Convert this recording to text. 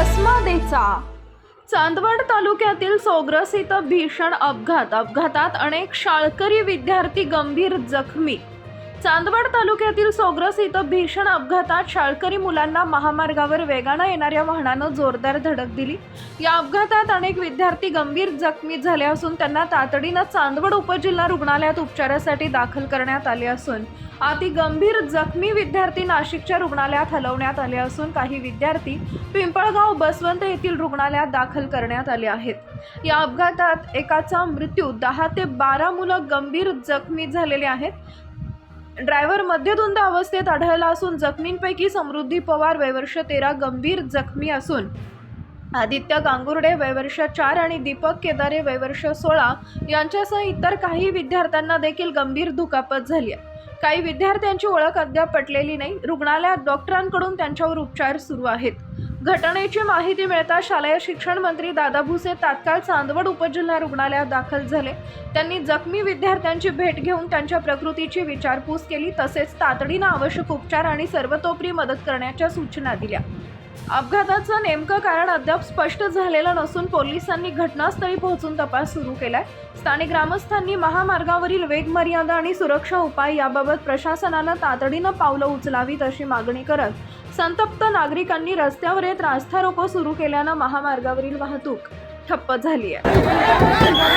घडायचा चांदवड तालुक्यातील सोग्रस इथं भीषण अपघात. अपघातात अनेक शाळकरी विद्यार्थी गंभीर जखमी. चांदवड तालुक्यातील सोग्रस इथं भीषण अपघातात शाळकरी मुलांना महामार्गावर वेगानं येणाऱ्या वाहनानं जोरदार धडक दिली. या अपघातात अनेक विद्यार्थी गंभीर जखमी झाले असून त्यांना तातडीनं चांदवड उपजिल्हा रुग्णालयात उपचारासाठी दाखल करण्यात आले असून अति गंभीर जखमी विद्यार्थी नाशिकच्या रुग्णालयात हलवण्यात आले असून काही विद्यार्थी पिंपळगाव बसवंत येथील रुग्णालयात दाखल करण्यात आले आहेत. या अपघातात एकाचा मृत्यू दहा ते बारा मुलं गंभीर जखमी झालेले आहेत. ड्रायव्हर मध्यधुंद अवस्थेत आढळला असून जखमींपैकी समृद्धी पवार वयवर्ष तेरा गंभीर जखमी असून आदित्य गांगुर्डे वयवर्ष चार आणि दीपक केदारे वयवर्ष सोळा यांच्यासह इतर काही विद्यार्थ्यांना देखील गंभीर दुखापत झाली आहे. काही विद्यार्थ्यांची ओळख अद्याप पटलेली नाही. रुग्णालयात डॉक्टरांकडून त्यांच्यावर उपचार सुरू आहेत. घटनेची माहिती मिळता शालेय शिक्षण मंत्री दादा भुसे तात्काळ चांदवड उपजिल्हा रुग्णालयात दाखल झाले. त्यांनी जखमी विद्यार्थ्यांची भेट घेऊन त्यांच्या प्रकृतीची विचारपूस केली तसेच तातडीनं आवश्यक उपचार आणि सर्वतोपरी मदत करण्याच्या सूचना दिल्या. अपघाताचं नेमकं कारण अद्याप स्पष्ट झालेलं नसून पोलिसांनी घटनास्थळी पोहोचून तपास सुरू केलाय. स्थानिक ग्रामस्थांनी महामार्गावरील वेग मर्यादा आणि सुरक्षा उपाय याबाबत प्रशासनानं तातडीनं पावलं उचलावीत अशी मागणी करत संतप्त नागरिकांनी रस्त्यावर येत रास्ता रोको सुरू केल्यानं महामार्गावरील वाहतूक ठप्प झाली आहे